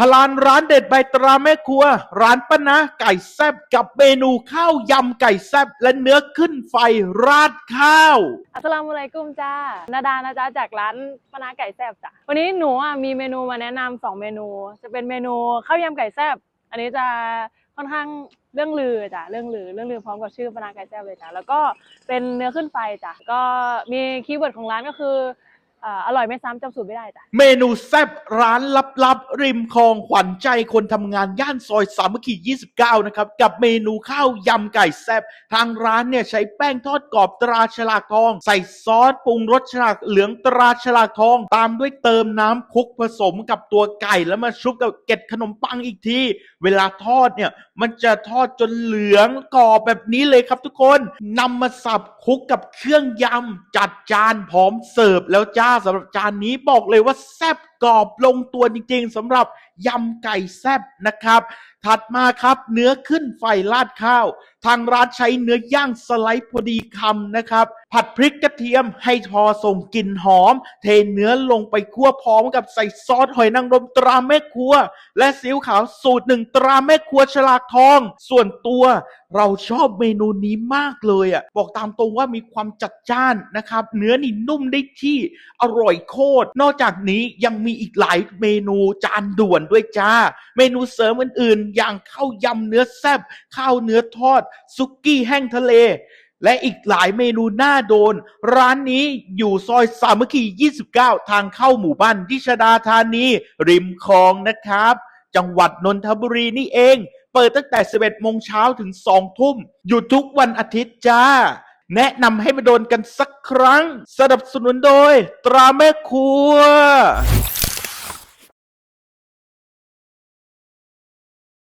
ฮาลานร้านเด็ดใบตราแม่ครัว ร้านป้านะไก่แซบกับเมนูข้าวยำไก่แซบและเนื้อขึ้นไฟราดข้าว อัสสลามุอะลัยกุมจ้านาดานะจ๊ะจากร้านป้านาไก่แซบจ้ะวันนี้หนูอะมีเมนูมาแนะนำสองเมนู จะเป็นเมนูข้าวยำไก่แซบอันนี้จะค่อนข้างเรื่องลือจ้ะเรื่องลือเรื่องลือพร้อมกับชื่อปานาไก่แซบเลยจ้ะแล้วก็เป็นเนื้อขึ้นไฟจ้ะก็มีคีย์เวิร์ดของร้านก็คือ อ่าอร่อยไม่ซ้ำจำสูตรไม่ได้จ้ะ เมนูแซบร้านลับๆ ริมคลองขวัญใจคนทำงานย่านซอยสามัคคี29 นะครับ กับเมนูข้าวยำไก่แซบทางร้านเนี่ยใช้แป้งทอดกรอบตราฉลากทอง ใส่ซอสปรุงรสฉลากเหลืองตราฉลากทอง ตามด้วยเติมน้ำคลุกผสมกับตัวไก่แล้วมาชุบกับเกล็ดขนมปังอีกที เวลาทอดเนี่ยมันจะทอดจนเหลืองกรอบแบบนี้เลยครับทุกคนนำมาสับคลุกกับเครื่องยำจัดจานพร้อมเสิร์ฟแล้วจ้าสำหรับจานนี้บอกเลยว่าแซ่บกรอบลงตัวจริงๆสำหรับยำไก่แซ่บนะครับ ถัดมาครับเนื้อขึ้นไฟราดข้าว ทางร้านใช้เนื้อย่างสไลด์พอดีคำนะครับ ผัดพริกกระเทียมให้ทอส่งกลิ่นหอม เทเนื้อลงไปคั่วพร้อมกับใส่ซอสหอยนางรมตราแม่ครัว และซีอิ๊วขาวสูตรหนึ่งตราแม่ครัวฉลากทอง ส่วนตัวเราชอบเมนูนี้มากเลยอะบอกตามตรงว่ามีความจัดจ้านนะครับ เนื้อนี่นุ่มได้ที่อร่อยโคตรนอกจากนี้ยังมีอีกหลายเมนูจานด่วนด้วยจ้า เมนูเสริมอื่นๆ อย่างข้าวยำเนื้อแซบข้าวเนื้อทอด ซุกี้แห้งทะเล และอีกหลายเมนูน่าโดน ร้านนี้อยู่ซอยสามัคคี 29 ทางเข้าหมู่บ้านทิชดาธานี ริมคลองนะครับ จังหวัดนนทบุรีนี่เอง เปิดตั้งแต่ 11 โมงเช้าถึง 2 ทุ่มอยู่ทุกวันอาทิตย์จ้าแนะนำให้มาโดนกันสักครั้ง สนับสนุนโดย ตราแม่ครัว